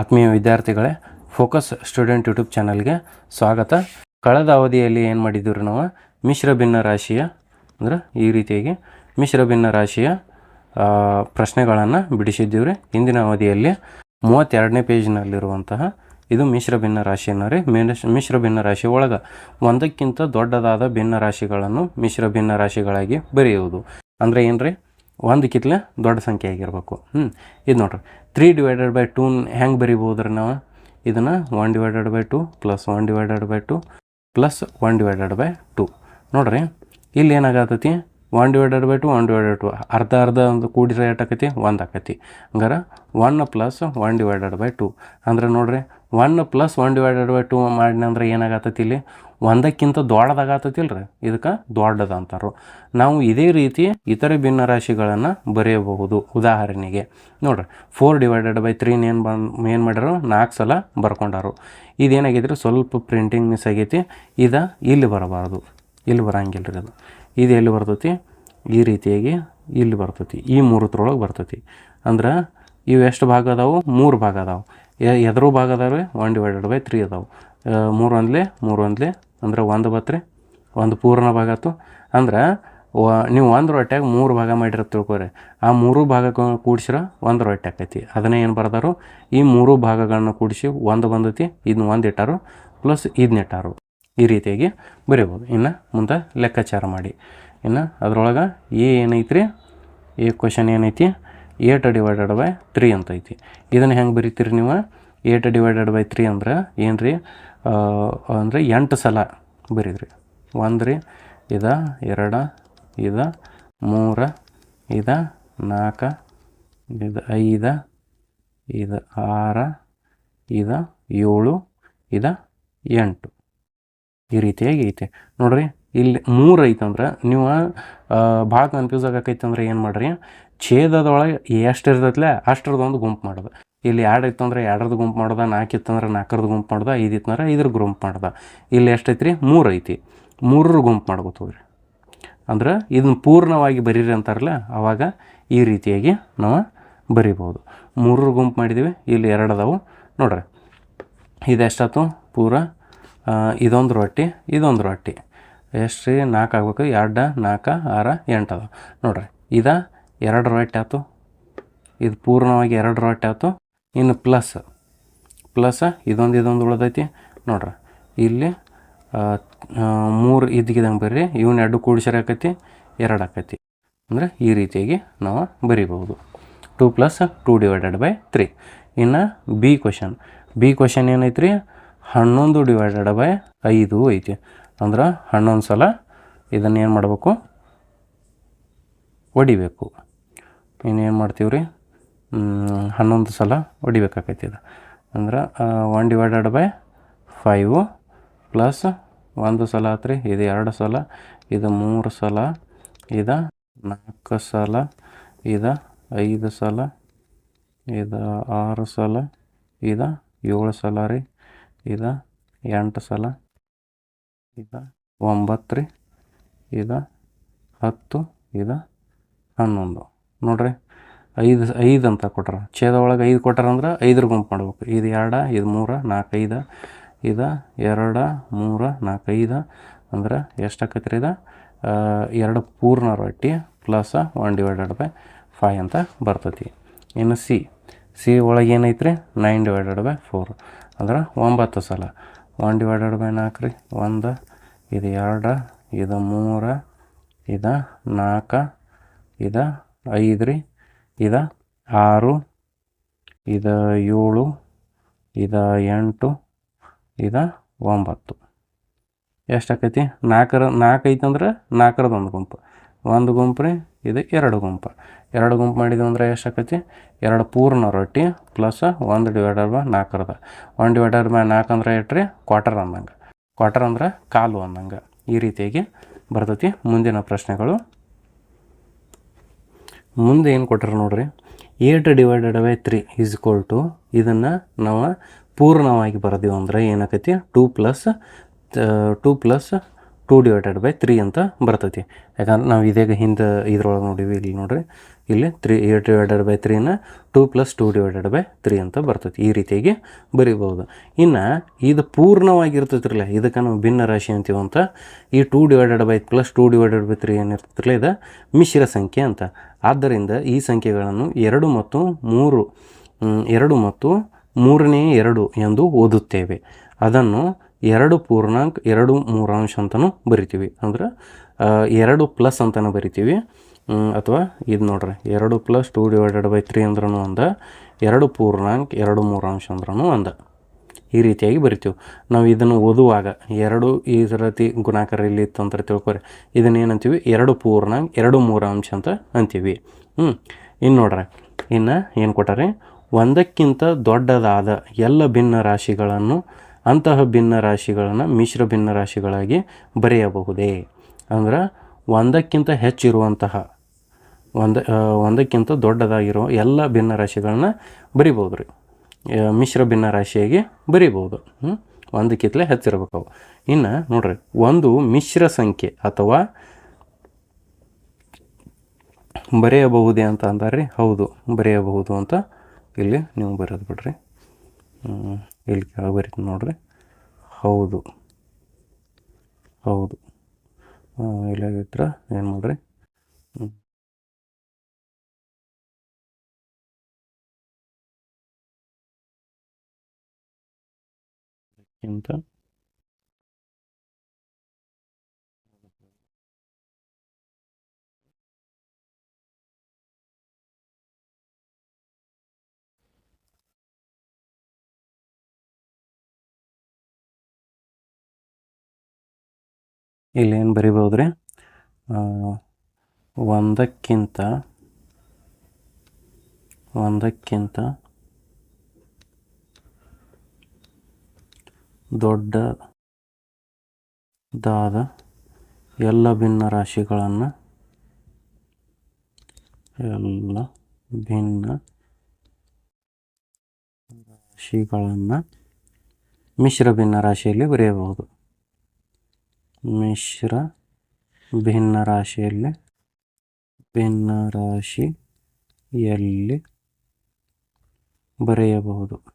ಆತ್ಮೀಯ ವಿದ್ಯಾರ್ಥಿಗಳೇ focus student YouTube ಚಾನಲ್ಗೆ ಸ್ವಾಗತ. ಕಳೆದ ಅವಧಿಯಲ್ಲಿ ಏನು ಮಾಡಿದ್ದೀವಿ ನಾವು? ಮಿಶ್ರ ಭಿನ್ನ ರಾಶಿಯ, ಅಂದ್ರೆ ಈ ರೀತಿಯಾಗಿ ಮಿಶ್ರ ಭಿನ್ನ ರಾಶಿಯ ಪ್ರಶ್ನೆಗಳನ್ನು ಬಿಡಿಸಿದ್ದೀವಿ ರೀ ಇಂದಿನ ಅವಧಿಯಲ್ಲಿ ಮೂವತ್ತೆರಡನೇ ಪೇಜ್ನಲ್ಲಿರುವಂತಹ ಇದು ಮಿಶ್ರ ಭಿನ್ನ ರಾಶಿಯನ್ನು ರೀ ಮಿಶ್ರ ಭಿನ್ನ ರಾಶಿ ಒಳಗೆ ಒಂದಕ್ಕಿಂತ ದೊಡ್ಡದಾದ ಭಿನ್ನ ರಾಶಿಗಳನ್ನು ಮಿಶ್ರ ಭಿನ್ನ ರಾಶಿಗಳಾಗಿ ಬರೆಯುವುದು. ಅಂದರೆ ಏನು ರೀ ಒಂದು ಕಿತ್ಲೆ ದೊಡ್ಡ ಸಂಖ್ಯೆ ಆಗಿರ್ಬೇಕು. ಹ್ಞೂ ಇದು ನೋಡ್ರಿ. ತ್ರೀ ಡಿವೈಡೆಡ್ ಬೈ ಟೂನ್ ಹೆಂಗೆ ಬರಿಬೋದು ರೀ ನಾವು? ಇದನ್ನು one divided by two plus one divided by two plus one divided by two ನೋಡ್ರಿ, ಇಲ್ಲಿ ಏನಾಗತ್ತೈತಿ one divided by two one divided two ಅರ್ಧ ಅರ್ಧ ಒಂದು ಕೂಡಿದ್ರೆ ಏಟಾಕತಿ ಒಂದು ಆಕತಿ. ಹಂಗಾರ one plus one divided by two ಅಂದ್ರೆ ನೋಡ್ರಿ one plus one divided by two ಮಾಡಿನ ಅಂದ್ರೆ ಏನಾಗತ್ತೈತಿ ಇಲ್ಲಿ? ಒಂದಕ್ಕಿಂತ ದೊಡ್ಡದಾಗತ್ತೈತಿಲ್ಲ ಇದಕ್ಕೆ ದೊಡ್ಡದ ಅಂತಾರು ನಾವು ಇದೇ ರೀತಿ ಇತರೆ ಭಿನ್ನರಾಶಿಗಳನ್ನು ಬರೆಯಬಹುದು. ಉದಾಹರಣೆಗೆ ನೋಡ್ರಿ ಫೋರ್ ಡಿವೈಡೆಡ್ ಬೈ ತ್ರೀನ ಏನು ಬಂದು ಏನು ಮಾಡ್ಯಾರು ನಾಲ್ಕು ಸಲ ಬರ್ಕೊಂಡಾರು. ಇದೇನಾಗಿದ್ರೆ ಸ್ವಲ್ಪ ಪ್ರಿಂಟಿಂಗ್ ಮಿಸ್ ಆಗೈತಿ. ಇದು ಇಲ್ಲಿ ಬರಬಾರ್ದು. ಇಲ್ಲಿ ಬರಂಗಿಲ್ಲ ರೀ ಅದು. ಇದು ಎಲ್ಲಿ ಬರ್ತೈತಿ? ಈ ರೀತಿಯಾಗಿ ಇಲ್ಲಿ ಬರ್ತೈತಿ. ಈ ಮೂರತ್ರೊಳಗೆ ಬರ್ತೈತಿ. ಅಂದ್ರೆ ಇವು ಎಷ್ಟು ಭಾಗ ಅದಾವು? ಮೂರು ಭಾಗ ಅದಾವೆ. ಎದುರು ಭಾಗ ಅದಾವೆ ಒನ್ ಡಿವೈಡೆಡ್ ಬೈ ತ್ರೀ ಅದಾವೆ. ಮೂರು ಒಂದ್ಲೆ ಮೂರು ಒಂದ್ಲೆ ಅಂದ್ರೆ ಒಂದು ಬತ್ರಿ, ಒಂದು ಪೂರ್ಣ ಭಾಗ ಆಯ್ತು. ಅಂದ್ರೆ ನೀವು ಒಂದು ರೊಟ್ಯಾಗ ಮೂರು ಭಾಗ ಮಾಡಿರೋ ತಿಳ್ಕೊರಿ. ಆ ಮೂರು ಭಾಗ ಕೂಡಿಸಿರ ಒಂದು ರೊಟ್ಟೆ ಆಕೈತಿ. ಅದನ್ನೇ ಏನು ಬರ್ದಾರು? ಈ ಮೂರು ಭಾಗಗಳನ್ನ ಕೂಡಿಸಿ ಒಂದು ಬಂದೈತಿ ಇದನ್ನ ಒಂದು ಇಟ್ಟಾರು, ಪ್ಲಸ್ ಇದನ್ನ ಇಟ್ಟಾರು. ಈ ರೀತಿಯಾಗಿ ಬರೀಬೋದು. ಇನ್ನು ಮುಂದೆ ಲೆಕ್ಕಾಚಾರ ಮಾಡಿ. ಇನ್ನು ಅದರೊಳಗೆ ಏನೈತಿ ಏನೈತ್ರಿ? ಈ ಕ್ವಶನ್ ಏನೈತಿ? ಏಟ್ ಡಿವೈಡೆಡ್ ಬೈ ತ್ರೀ ಅಂತ ಐತಿ ಇದನ್ನು ಹೆಂಗೆ ಬರೀತೀರಿ ನೀವು? ಏಟ್ ಡಿವೈಡೆಡ್ ಬೈ ತ್ರೀ ಅಂದ್ರೆ ಏನು ರೀ ಅಂದರೆ ಎಂಟು ಸಲ ಬರೀದ್ರಿ. ಒಂದು ರೀ ಇದ ಎರಡು, ಇದ ಮೂರ, ಇದ ನಾಲ್ಕು ಇದು ಐದು, ಇದು ಆರ, ಇದ ಏಳು, ಇದ ಎಂಟು. ಈ ರೀತಿಯಾಗಿ ಐತೆ. ನೋಡ್ರಿ, ಇಲ್ಲಿ ಮೂರು ಐತಂದ್ರೆ ನೀವು ಭಾಳ ಕನ್ಫ್ಯೂಸ್ ಆಗಕೈತೆ ಅಂದ್ರೆ ಏನು ಮಾಡ್ರಿ? ಛೇದದೊಳಗೆ ಎಷ್ಟು ಇರ್ತೈತ್ಲೆ ಅಷ್ಟರದೊಂದು ಗುಂಪು ಮಾಡ್ದೆ. ಇಲ್ಲಿ ಎರಡು ಇತ್ತಂದ್ರೆ ಎರಡರದ್ದು ಗುಂಪು ಮಾಡ್ದೆ, ನಾಲ್ಕು ಇತ್ತಂದ್ರೆ ನಾಲ್ಕರದ್ದು ಗುಂಪು ಮಾಡ್ದೆ, ಐದು ಇತ್ತಂದ್ರೆ ಇದ್ರ ಗುಂಪು ಮಾಡ್ದೆ. ಇಲ್ಲಿ ಎಷ್ಟೈತಿ ರೀ ಮೂರು ಐತಿ. ಮೂರರ ಗುಂಪು ಮಾಡ್ಕೋತೀವಿ ಅಂದ್ರೆ ಇದನ್ನ ಪೂರ್ಣವಾಗಿ ಬರೀರಿ ಅಂತಾರಲ್ಲ ಆವಾಗ ಈ ರೀತಿಯಾಗಿ ನಾವು ಬರಿಬೋದು ಮೂರರ ಗುಂಪು ಮಾಡಿದ್ದೀವಿ ಇಲ್ಲಿ ಎರಡು ಅದಾವು. ನೋಡ್ರಿ ಇದೆಷ್ಟಾಯ್ತು ಪೂರ ಇದೊಂದು ರೊಟ್ಟಿ ಇದೊಂದು ರೊಟ್ಟಿ. ಎಷ್ಟು ರೀ ನಾಲ್ಕು ಆಗ್ಬೇಕು. ಎರಡು, ನಾಲ್ಕು, ಆರು, ಎಂಟು ಅದಾವೆ. ನೋಡ್ರಿ, ಇದ ಎರಡು ರೈಟ್ ಆಯ್ತು. ಇದು ಪೂರ್ಣವಾಗಿ ಎರಡು ರೈಟ್ ಆಯ್ತು. ಇನ್ನು ಪ್ಲಸ್ ಪ್ಲಸ್ ಇದೊಂದು ಇದೊಂದು ಉಳ್ದೈತಿ. ನೋಡ್ರಿ, ಇಲ್ಲಿ ಮೂರು ಇದ್ಗಿದಂಗೆ ಬರ್ರಿ. ಇವನ್ನ ಎರಡು ಕೂಡಿಸ್ಯಾರ ಆಕೈತಿ, ಎರಡು ಆಕೈತಿ. ಅಂದರೆ ಈ ರೀತಿಯಾಗಿ ನಾವು ಬರಿಬೋದು two plus two divided by three. ಇನ್ನು ಬಿ ಕ್ವಶನ್. ಬಿ ಕ್ವಶನ್ ರೀ ಹನ್ನೊಂದು ಡಿವೈಡೆಡ್ ಬೈ ಐದು ಐತಿ. ಅಂದ್ರೆ ಹನ್ನೊಂದು ಸಲ ಇದನ್ನು ಏನು ಮಾಡಬೇಕು? ಹೊಡಿಬೇಕು ಇನ್ನೇನು ಮಾಡ್ತೀವಿ ರೀ ಹನ್ನೊಂದು ಸಲ ಹೊಡಿಬೇಕಾಕೈತಿ ಇದು. ಅಂದ್ರೆ one divided by five plus ಒಂದು ಸಲ ಆತ್ರಿ, ಇದು ಎರಡು ಸಲ, ಇದು ಮೂರು ಸಲ, ಇದು ನಾಲ್ಕು ಸಲ, ಇದು ಐದು ಸಲ, ಇದು ಆರು ಸಲ, ಇದು ಏಳು ಸಲ ರೀ, ಇದು ಎಂಟು ಸಲ, ಇದು ಒಂಬತ್ತು ರೀ, ಇದು ಹತ್ತು, ಇದು ಹನ್ನೊಂದು. ನೋಡ್ರಿ. ಐದು ಐದು ಅಂತ ಕೊಟ್ರ. ಛೇದ ಒಳಗೆ ಐದು ಕೊಟ್ಟಾರ ಅಂದ್ರೆ ಐದ್ರ ಗುಂಪು ಮಾಡ್ಬೇಕು. ಇದು ಎರಡು, ಇದು ಮೂರು, ನಾಲ್ಕು, ಐದು. ಇದು ಎರಡು, ಮೂರು, ನಾಲ್ಕು, ಐದು. ಅಂದ್ರೆ ಎಷ್ಟು ರೀ ಇದು? ಎರಡು ಪೂರ್ಣ ರೊಟ್ಟಿ plus one divided by five ಅಂತ ಬರ್ತೈತಿ. ಇನ್ನು ಸಿ ಸಿ ಒಳಗೆ ಏನೈತೆ ರೀ ನೈನ್ ಡಿವೈಡೆಡ್ ಬೈ ಫೋರ್. ಅಂದ್ರೆ ಒಂಬತ್ತು ಸಲ. ಒನ್ ಡಿವೈಡೆಡ್ ಬೈ ನಾಲ್ಕು ರೀ. ಒಂದು, ಇದು ಎರಡು, ಇದು ಮೂರು, ಇದು ನಾಲ್ಕು, ಇದು ಐದು ರೀ. ಇದು ಆರು, ಇದು ಏಳು, ಇದು ಎಂಟು, ಇದು ಒಂಬತ್ತು. ಎಷ್ಟು ಆಕೈತಿ? ನಾಲ್ಕರ, ನಾಲ್ಕು ಐತಂದ್ರೆ ನಾಲ್ಕರದ್ದು ಒಂದು ಗುಂಪು. ಒಂದು ಗುಂಪು ರೀ, ಇದು ಎರಡು ಗುಂಪು. ಎರಡು ಗುಂಪು ಮಾಡಿದ್ವಿ ಅಂದ್ರೆ ಎಷ್ಟು ಆಕೈತಿ? ಎರಡು ಪೂರ್ಣ ರೊಟ್ಟಿ ಪ್ಲಸ್ ಒಂದು ಡಿವೈಡರ್ ಬೈ ನಾಲ್ಕರದ. ಒನ್ ಡಿವೈಡರ್ ಬೈ ನಾಲ್ಕು ಅಂದ್ರೆ ಎಷ್ಟು ರೀ? ಕ್ವಾರ್ಟರ್ ಅಂದಂಗೆ ಕ್ವಾರ್ಟರ್ ಅಂದ್ರೆ ಕಾಲು ಅಂದಂಗೆ ಈ ರೀತಿಯಾಗಿ ಬರ್ತೈತಿ ಮುಂದಿನ ಪ್ರಶ್ನೆಗಳು. ಮುಂದೆ ಏನು ಕೊಟ್ಟರು ನೋಡ್ರಿ? Eight divided by three is equal to ಇದನ್ನು ನಾವು ಪೂರ್ಣವಾಗಿ ಬರೆದೀವಿ ಅಂದ್ರೆ ಏನಾಕೈತಿ? Two plus two plus two divided by three ಅಂತ ಬರ್ತೈತಿ. ಯಾಕಂದ್ರೆ ನಾವು ಇದೇಗ ಹಿಂದೆ ಇದ್ರೊಳಗೆ ನೋಡೀವಿ ಇಲ್ಲಿ ನೋಡ್ರಿ. ಇಲ್ಲಿ three eight divided by ತ್ರೀನ two plus two divided by three ಅಂತ ಬರ್ತೈತಿ. ಈ ರೀತಿಯಾಗಿ ಬರಿಬೋದು ಇನ್ನು ಇದು ಪೂರ್ಣವಾಗಿರ್ತೈತ್ರಲ್ಲ, ಇದಕ್ಕೆ ನಾವು ಭಿನ್ನ ರಾಶಿ ಅಂತೀವಂತ ಈ two divided by plus two divided by three ಏನಿರ್ತೈತ್ರಲ್ಲ, ಇದು ಮಿಶ್ರ ಸಂಖ್ಯೆ ಅಂತ. ಆದ್ದರಿಂದ ಈ ಸಂಖ್ಯೆಗಳನ್ನು ಎರಡು ಮತ್ತು ಮೂರು ಎರಡು ಮತ್ತು ಮೂರನೇ ಎರಡು ಎಂದು ಓದುತ್ತೇವೆ. ಅದನ್ನು ಎರಡು ಪೂರ್ಣಾಂಕ, ಎರಡು ಮೂರಾಂಶ ಅಂತಲೂ ಬರಿತೀವಿ. ಅಂದ್ರೆ ಎರಡು ಪ್ಲಸ್ ಅಂತಲೂ ಬರಿತೀವಿ. ಅಥವಾ ಇದು ನೋಡ್ರಿ, ಎರಡು plus two divided by three ಅಂದ್ರೂ ಒಂದ, ಎರಡು ಪೂರ್ಣಾಂಕ ಎರಡು ಮೂರಾಂಶ ಅಂದ್ರೂ ಒಂದ. ಈ ರೀತಿಯಾಗಿ ಬರಿತೀವಿ. ನಾವು ಇದನ್ನು ಓದುವಾಗ, ಎರಡು ಈ ರೀತಿ ಗುಣಾಕಾರ ಇಲ್ಲಿ ಇತ್ತು ಅಂತ ತಿಳ್ಕೊರಿ. ಇದನ್ನ ಏನಂತೀವಿ? ಎರಡು ಪೂರ್ಣಾಂಕ ಎರಡು ಮೂರಾಂಶ ಅಂತ ಅಂತೀವಿ. ಹ್ಞೂ ಇನ್ನು ನೋಡ್ರಿ, ಇನ್ನು ಏನು ಕೊಟ್ಟಾರೆ? ಒಂದಕ್ಕಿಂತ ದೊಡ್ಡದಾದ ಎಲ್ಲ ಭಿನ್ನ ರಾಶಿಗಳನ್ನು ಅಂತಹ ಭಿನ್ನ ರಾಶಿಗಳನ್ನು ಮಿಶ್ರ ಭಿನ್ನ ರಾಶಿಗಳಾಗಿ ಬರೆಯಬಹುದೇ? ಅಂದ್ರೆ ಒಂದಕ್ಕಿಂತ ಹೆಚ್ಚಿರುವಂತಹ ಒಂದ ಒಂದಕ್ಕಿಂತ ದೊಡ್ಡದಾಗಿರೋ ಎಲ್ಲ ಭಿನ್ನ ರಾಶಿಗಳನ್ನ ಬರಿಬೋದು ರೀ. ಮಿಶ್ರ ಭಿನ್ನ ರಾಶಿಯಾಗಿ ಬರಿಬೋದು ಹ್ಞೂ ಒಂದಕ್ಕಿಂತಲೇ ಹೆಚ್ಚಿರ್ಬೇಕು ಅವು. ಇನ್ನು ನೋಡ್ರಿ, ಒಂದು ಮಿಶ್ರ ಸಂಖ್ಯೆ ಅಥವಾ ಬರೆಯಬಹುದೇ ಅಂತ ಅಂತಾರೆ ರೀ. ಹೌದು, ಬರೆಯಬಹುದು ಅಂತ ಇಲ್ಲಿ ನೀವು ಬರೆದು ಬಿಡ್ರಿ. ಇಲ್ಲಿ ಕೆಳಗೆ ಬರೀತೀನಿ ನೋಡ್ರಿ. ಹೌದು ಹೌದು. ಇಲ್ಲಾಗಿದ್ರೆ ಏನು ಮಾಡ್ರಿ? ಹ್ಮ್. ಇಂಥ ಇಲ್ಲಿ ಏನು ಬರಿಬೋದು ರೀ ಒಂದಕ್ಕಿಂತ ಒಂದಕ್ಕಿಂತ ದೊಡ್ಡದಾದ ಎಲ್ಲ ಭಿನ್ನ ರಾಶಿಗಳನ್ನು ಎಲ್ಲ ಭಿನ್ನ ರಾಶಿಗಳನ್ನು ಮಿಶ್ರ ಭಿನ್ನ ರಾಶಿಯಲ್ಲಿ ಬರೆಯಬಹುದು. ಮಿಶ್ರ ಭಿನ್ನ ರಾಶಿಯಲ್ಲಿ ಭಿನ್ನ ರಾಶಿಯಲ್ಲಿ ಬರೆಯಬಹುದು.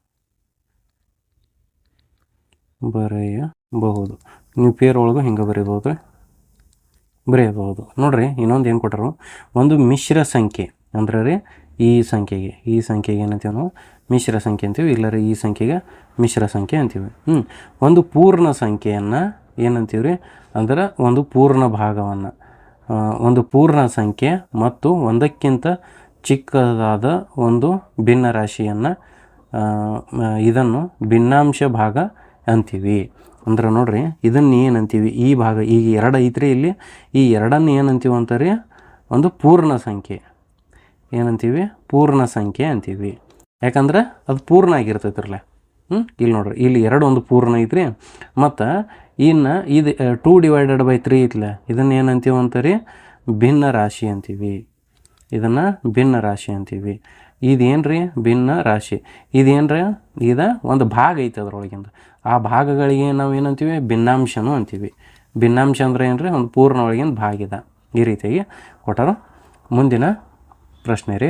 ಬರೆಯಬಹುದು ನೀವು ಪೇರ್ ಒಳಗೂ ಹಿಂಗೆ ಬರೀಬೋದು. ಬರೆಯಬಹುದು. ನೋಡ್ರಿ, ಇನ್ನೊಂದು ಏನು ಕೊಟ್ಟರು ಒಂದು ಮಿಶ್ರ ಸಂಖ್ಯೆ. ಅಂದ್ರೆ ರೀ, ಈ ಸಂಖ್ಯೆಗೆ. ಈ ಸಂಖ್ಯೆಗೆ ಏನಂತೀವಿ ನಾವು? ಮಿಶ್ರ ಸಂಖ್ಯೆ ಅಂತೀವಿ. ಇಲ್ಲ ರೀ, ಈ ಸಂಖ್ಯೆಗೆ ಮಿಶ್ರ ಸಂಖ್ಯೆ ಅಂತೀವಿ. ಹ್ಞೂ ಒಂದು ಪೂರ್ಣ ಸಂಖ್ಯೆಯನ್ನು ಏನಂತೀವಿ ರೀ? ಅಂದ್ರೆ ಒಂದು ಪೂರ್ಣ ಭಾಗವನ್ನು. ಒಂದು ಪೂರ್ಣ ಸಂಖ್ಯೆ ಮತ್ತು ಒಂದಕ್ಕಿಂತ ಚಿಕ್ಕದಾದ ಒಂದು ಭಿನ್ನ ರಾಶಿಯನ್ನು ಇದನ್ನು ಭಿನ್ನಾಂಶ ಭಾಗ ಅಂತೀವಿ. ಅಂದ್ರೆ ನೋಡ್ರಿ, ಇದನ್ನು ಏನಂತೀವಿ ಈ ಭಾಗ, ಈಗ ಎರಡು ಐತ್ರಿ ಇಲ್ಲಿ. ಈ ಎರಡನ್ನು ಏನಂತೀವಿ ಅಂತಾರೆ? ಒಂದು ಪೂರ್ಣ ಸಂಖ್ಯೆ. ಏನಂತೀವಿ ಪೂರ್ಣ ಸಂಖ್ಯೆ ಅಂತೀವಿ. ಯಾಕಂದ್ರೆ ಅದು ಪೂರ್ಣ ಆಗಿರ್ತೈತ್ರಲ್ಲ ಹ್ಞೂ ಇಲ್ಲಿ ನೋಡ್ರಿ, ಇಲ್ಲಿ ಎರಡು ಒಂದು ಪೂರ್ಣ ಐತ್ರಿ. ಮತ್ತು ಇನ್ನು ಇದು ಟೂ ಡಿವೈಡೆಡ್ ಬೈ ತ್ರೀ ಐತ್ಲ. ಇದನ್ನು ಏನಂತೀವಿ ಅಂತಾರೆ? ಭಿನ್ನ ರಾಶಿ ಅಂತೀವಿ. ಇದನ್ನು ಭಿನ್ನ ರಾಶಿ ಅಂತೀವಿ. ಇದೇನು ರೀ ಭಿನ್ನ ರಾಶಿ. ಇದೇನು ರೀ ಇದು ಒಂದು ಭಾಗ ಐತೆ ಅದ್ರೊಳಗಿಂದ. ಆ ಭಾಗಗಳಿಗೆ ನಾವು ಏನಂತೀವಿ? ಭಿನ್ನಾಂಶನೂ ಅಂತೀವಿ. ಭಿನ್ನಾಂಶ ಅಂದರೆ ಏನು ಒಂದು ಪೂರ್ಣ ಒಳಗಿನ ಭಾಗ ಇದೆ. ಈ ರೀತಿಯಾಗಿ ಕೊಟ್ಟರು ಮುಂದಿನ ಪ್ರಶ್ನೆ ರೀ.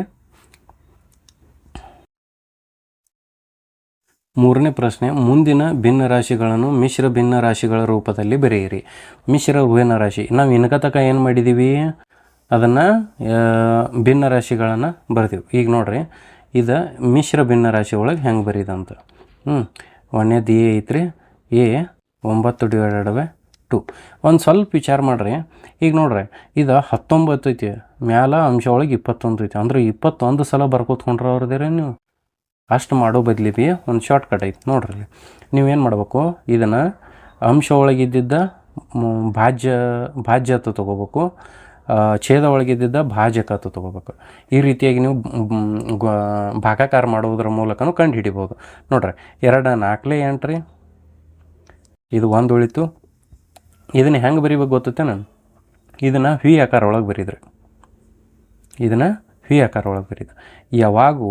ಮೂರನೇ ಪ್ರಶ್ನೆ, ಮುಂದಿನ ಭಿನ್ನ ರಾಶಿಗಳನ್ನು ಮಿಶ್ರ ಭಿನ್ನ ರಾಶಿಗಳ ರೂಪದಲ್ಲಿ ಬರೆಯಿರಿ. ಮಿಶ್ರ ಹೂವಿನ ರಾಶಿ ನಾವು ಇನ್ಕ ತಕ ಏನು ಮಾಡಿದ್ದೀವಿ ಅದನ್ನು ಭಿನ್ನ ರಾಶಿಗಳನ್ನು ಬರ್ತೀವಿ ಈಗ ನೋಡ್ರಿ, ಇದು ಮಿಶ್ರ ಭಿನ್ನ ರಾಶಿ ಒಳಗೆ ಹೆಂಗೆ ಬರೀದಂತ. ಹ್ಞೂ ಒಂದೇದು ಎ ಐತ್ರಿ? ಎ ಒಂಬತ್ತು ಡಿವೈಡೆಡ್ ಬೈ ಟು. ಒಂದು ಸ್ವಲ್ಪ ವಿಚಾರ ಮಾಡಿರಿ. ಈಗ ನೋಡ್ರಿ ಇದು ಹತ್ತೊಂಬತ್ತು ಐತಿ. ಮ್ಯಾಲ ಅಂಶ ಒಳಗೆ ಇಪ್ಪತ್ತೊಂದು ಐತಿ. ಅಂದ್ರೆ ಇಪ್ಪತ್ತೊಂದು ಸಲ ಬರ್ಕೋತ್ಕೊಂಡ್ರೆ ಅವ್ರದೇರೆ ನೀವು? ಅಷ್ಟು ಮಾಡೋ ಬದಲಿ ಬಿ ಒಂದು ಶಾರ್ಟ್ ಕಟ್ ಐತಿ ನೋಡ್ರಿ. ನೀವೇನು ಮಾಡಬೇಕು? ಇದನ್ನು ಅಂಶ ಒಳಗಿದ್ದಿದ್ದ ಮ್, ಭಾಜ್ಯ ಭಾಜ್ಯ ತೊಗೋಬೇಕು. ಛೇದ ಒಳಗಿದ್ದಿದ್ದ ಭಾಜಕ ಅಂತ ತೊಗೋಬೇಕು. ಈ ರೀತಿಯಾಗಿ ನೀವು ಭಾಗಾಕಾರ ಮಾಡುವುದರ ಮೂಲಕನೂ ಕಂಡು ಹಿಡಿಬೋದು ನೋಡ್ರಿ ಎರಡು ನಾಲ್ಕಲೇ ಎಂಟ್ರಿ. ಇದು ಒಂದು ಉಳಿತು. ಇದನ್ನು ಹೆಂಗೆ ಬರಿಬೇಕು ಗೊತ್ತೈತೆ ನಾನು? ಇದನ್ನು ವಿ ಆಕಾರ ಒಳಗೆ ಬರೀದ್ರಿ. ಇದನ್ನು ವಿ ಆಕಾರ ಒಳಗೆ ಬರೀದು. ಯಾವಾಗೂ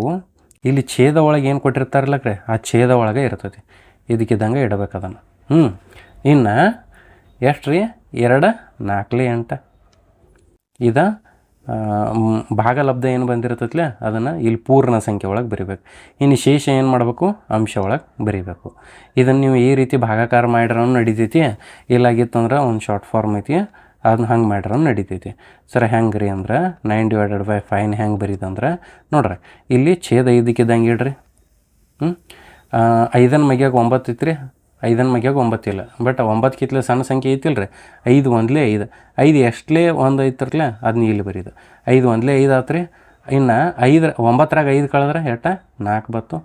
ಇಲ್ಲಿ ಛೇದ ಒಳಗೆ ಏನು ಕೊಟ್ಟಿರ್ತಾರಲ್ಲ ಕ್ರೆ, ಆ ಛೇದ ಒಳಗೆ ಇರ್ತೈತಿ. ಇದಕ್ಕಿದ್ದಂಗೆ ಇಡಬೇಕು ಅದನ್ನು. ಹ್ಞೂ ಇನ್ನು ಎಷ್ಟು ರೀ ಎರಡು ನಾಲ್ಕಲೆ ಎಂಟ. ಇದ ಭಾಗಲಬ್ಧ ಏನು ಬಂದಿರ್ತೈತ್ಲೆ ಅದನ್ನು ಇಲ್ಲಿ ಪೂರ್ಣ ಸಂಖ್ಯೆ ಒಳಗೆ ಬರಿಬೇಕು. ಇನ್ನು ಶೇಷ ಏನು ಮಾಡಬೇಕು? ಅಂಶ ಒಳಗೆ ಬರಿಬೇಕು. ಇದನ್ನು ನೀವು ಈ ರೀತಿ ಭಾಗಾಕಾರ ಮಾಡಿರೋ ನಡಿತೈತಿ. ಇಲ್ಲಾಗಿತ್ತಂದ್ರೆ ಒಂದು ಶಾರ್ಟ್ ಫಾರ್ಮ್ ಐತಿ. ಅದನ್ನ ಹಂಗೆ ಮಾಡ್ರ ನಡಿತೈತಿ. ಸರ್ ಹೆಂಗೆ ರೀ ಅಂದ್ರೆ ನೈನ್ ಡಿವೈಡೆಡ್ ಬೈ ಫೈನ್ ಹೆಂಗೆ ಬರೀತಂದ್ರೆ ನೋಡ್ರಿ, ಇಲ್ಲಿ ಛೇದ ಐದಕ್ಕಿದ್ದಂಗೆ ಇಡ್ರಿ. ಹ್ಞೂ ಐದನ ಮಗ್ಯಾಗ ಒಂಬತ್ತು ಐತ್ರಿ. ಐದನ ಮಗ್ಯಾಗ ಒಂಬತ್ತಿಲ್ಲ ಬಟ್ ಒಂಬತ್ತು ಕಿತ್ಲೆ ಸಣ್ಣ ಸಂಖ್ಯೆ ಐತಿಲ್ಲ ರೀ ಐದು ಒಂದಲೇ ಐದು. ಐದು ಎಷ್ಟಲೇ ಒಂದು ಐತಿರ್ತಲ್ಲ ಅದನ್ನ ಇಲ್ಲಿ ಬರೀದು. ಐದು ಒಂದಲೇ ಐದು ಆತ್ರಿ. ಇನ್ನು ಐದು ಒಂಬತ್ತರಾಗ ಐದು ಕಳೆದ್ರೆ ಎಟ್ಟ? ನಾಲ್ಕು ಬತ್ತು.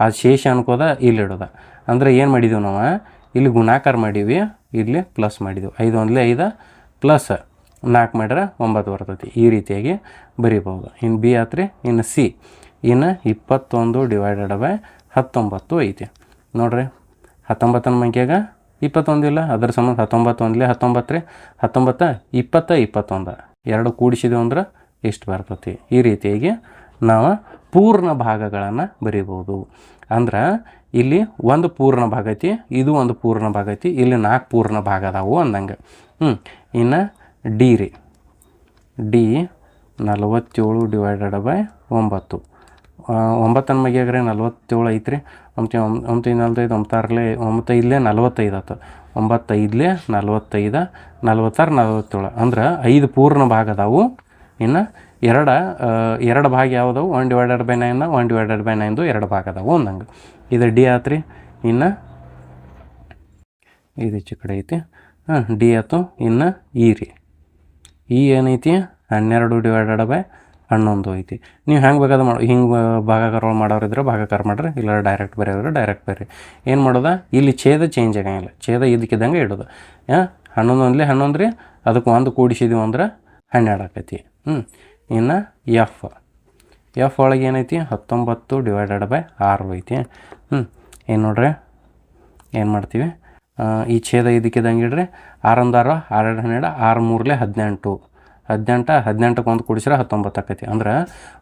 ಅದು ಶೇಷ ಅನ್ಕೋದ ಇಲ್ಲಿ ಇಡೋದ. ಅಂದ್ರೆ ಏನು ಮಾಡಿದೀವಿ ನಾವು? ಇಲ್ಲಿ ಗುಣಾಕಾರ ಮಾಡೀವಿ. ಇಲ್ಲಿ ಪ್ಲಸ್ ಮಾಡಿದೆವು. ಐದು ಒಂದಲೇ ಐದು ಪ್ಲಸ್ ನಾಲ್ಕು ಮಾಡ್ರೆ ಒಂಬತ್ತು ಬರ್ತೈತಿ. ಈ ರೀತಿಯಾಗಿ ಬರೀಬೋದು ಇನ್ನು ಬಿ ಆತ್ರಿ ಇನ್ನು ಸಿ. ಇನ್ನು ಇಪ್ಪತ್ತೊಂದು ಡಿವೈಡೆಡ್ ಬೈ ಹತ್ತೊಂಬತ್ತು ಐತಿ. ನೋಡ್ರಿ. ಹತ್ತೊಂಬತ್ತನ ಮಂಕ್ಯಾಗ ಇಪ್ಪತ್ತೊಂದು ಇಲ್ಲ, ಅದ್ರ ಸಂಬಂಧ ಹತ್ತೊಂಬತ್ತು ಒಂದ್ಲೆ ಹತ್ತೊಂಬತ್ತು ರೀ ಹತ್ತೊಂಬತ್ತ, ಇಪ್ಪತ್ತ, ಇಪ್ಪತ್ತೊಂದು. ಎರಡು ಕೂಡಿಸಿದೆವು ಅಂದ್ರೆ ಇಷ್ಟು ಬರ್ತತಿ? ಈ ರೀತಿಯಾಗಿ ನಾವು ಪೂರ್ಣ ಭಾಗಗಳನ್ನು ಬರೀಬೋದು ಅಂದ್ರೆ ಇಲ್ಲಿ ಒಂದು ಪೂರ್ಣ ಭಾಗ ಐತಿ, ಇದು ಒಂದು ಪೂರ್ಣ ಭಾಗ ಐತಿ, ಇಲ್ಲಿ ನಾಲ್ಕು ಪೂರ್ಣ ಭಾಗ ಅದಾವು ಅಂದಂಗೆ. ಹ್ಞೂ ಇನ್ನು ಡಿ ರೀ. ಡಿ ನಲವತ್ತೇಳು ಡಿವೈಡೆಡ್ ಬೈ ಒಂಬತ್ತು. ಒಂಬತ್ತನ ಮಗಿಯಾಗ್ರೆ ನಲ್ವತ್ತೇಳು ಐತ್ರಿ. ಒಂಬತ್ತು ಒಂಬತ್ತೈದು ನಲ್ವತ್ತೈದು ಒಂಬತ್ತಾರಲೆ ಒಂಬತ್ತೈದಲೇ ನಲ್ವತ್ತೈದು ಆತು. ಒಂಬತ್ತೈದಲೇ ನಲ್ವತ್ತೈದು, ನಲ್ವತ್ತಾರು, ನಲ್ವತ್ತೇಳು. ಅಂದ್ರೆ ಐದು ಪೂರ್ಣ ಭಾಗ ಅದಾವು. ಇನ್ನು ಎರಡ ಎರಡು ಭಾಗ ಯಾವುದವು? One divided by nine, one divided by ನೈನ್ದು ಎರಡು ಭಾಗ ಅದಾವು ಅಂದಂಗೆ. ಇದು ಡಿ ಆತ್ರಿ. ಇನ್ನು ಇದು ಈಚೆ ಕಡೆ ಐತಿ. ಹಾಂ, ಡಿ ಆಯ್ತು ಇನ್ನು ಇ ರೀ. ಇ ಏನೈತಿ? ಹನ್ನೆರಡು ಡಿವೈಡೆಡ್ ಬೈ ಹನ್ನೊಂದು ಐತಿ ನೀವು ಹೆಂಗೆ ಬೇಕಾದ ಮಾಡಿ, ಹಿಂಗೆ ಭಾಗಾಕಾರ ಮಾಡೋರಿದ್ರೆ ಭಾಗಾಕಾರ ಮಾಡ್ರಿ ಇಲ್ಲ ಡೈರೆಕ್ಟ್ ಬರೆಯೋದ್ರೆ ಡೈರೆಕ್ಟ್ ಬರ್ರಿ ಏನು ಮಾಡೋದ? ಇಲ್ಲಿ ಛೇದ ಚೇಂಜ್ ಆಗಂಗಿಲ್ಲ. ಛೇದ ಇದಕ್ಕಿದ್ದಂಗೆ ಇಡೋದು. ಹಾಂ ಹನ್ನೊಂದು ಒಂದ್ಲಿ ಹನ್ನೊಂದು ರೀ ಅದಕ್ಕೆ ಒಂದು ಕೂಡಿಸಿದೀವಿ ಅಂದ್ರೆ ಹನ್ನೆರಡು ಆಕೈತಿ. ಹ್ಞೂ ಇನ್ನು ಎಫ್ ಎಫ್ ಒಳಗೆ ಏನೈತಿ? ಹತ್ತೊಂಬತ್ತು ಡಿವೈಡೆಡ್ ಬೈ ಆರು ಐತಿ ಹ್ಞೂ ಏನು ನೋಡ್ರಿ? ಏನು ಮಾಡ್ತೀವಿ? ಈ ಛೇದ ಇದಕ್ಕಿದ್ದಂಗೆ ಇಡ್ರಿ. ಆರೊಂದು ಆರು ಆರೆರಡು ಹನ್ನೆರಡು, ಆರು ಮೂರಲೆ ಹದಿನೆಂಟು. ಹದಿನೆಂಟ, ಹದಿನೆಂಟಕ್ಕೆ ಒಂದು ಕೂಡಿಸ್ರೆ ಹತ್ತೊಂಬತ್ತು ಆಕೈತಿ. ಅಂದ್ರೆ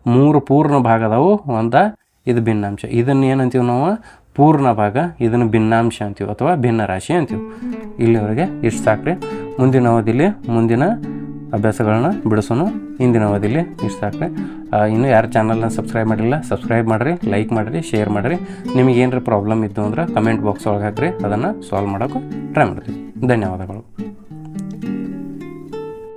ಮೂರು ಪೂರ್ಣ ಭಾಗ ಅದಾವು, ಒಂದು ಇದು ಭಿನ್ನಾಂಶ. ಇದನ್ನು ಏನಂತೀವಿ ನಾವು? ಪೂರ್ಣ ಭಾಗ, ಇದನ್ನು ಭಿನ್ನಾಂಶ ಅಂತೀವಿ, ಅಥವಾ ಭಿನ್ನ ರಾಶಿ ಅಂತೀವಿ. ಇಲ್ಲಿವರೆಗೆ ಇಷ್ಟು ಸಾಕ್ರಿ. ಮುಂದಿನ ಅವಧಿಲಿ ಮುಂದಿನ ಅಭ್ಯಾಸಗಳನ್ನ ಬಿಡಿಸೋನು ಇಂದಿನ ಅವಧಿಲಿ ಇಷ್ಟು ಸಾಕ್ರಿ. ಇನ್ನು ಯಾರು ಚಾನಲ್ನ ಸಬ್ಸ್ಕ್ರೈಬ್ ಮಾಡಿಲ್ಲ ಸಬ್ಸ್ಕ್ರೈಬ್ ಮಾಡಿರಿ ಲೈಕ್ ಮಾಡಿರಿ ಶೇರ್ ಮಾಡಿರಿ. ನಿಮಗೆ ಏನರ ಪ್ರಾಬ್ಲಮ್ ಇದ್ದು ಅಂದ್ರೆ ಕಮೆಂಟ್ ಬಾಕ್ಸ್ ಒಳಗೆ ಹಾಕ್ರಿ. ಅದನ್ನು ಸಾಲ್ವ್ ಮಾಡೋಕ್ಕೆ ಟ್ರೈ ಮಾಡಿರಿ. ಧನ್ಯವಾದಗಳು.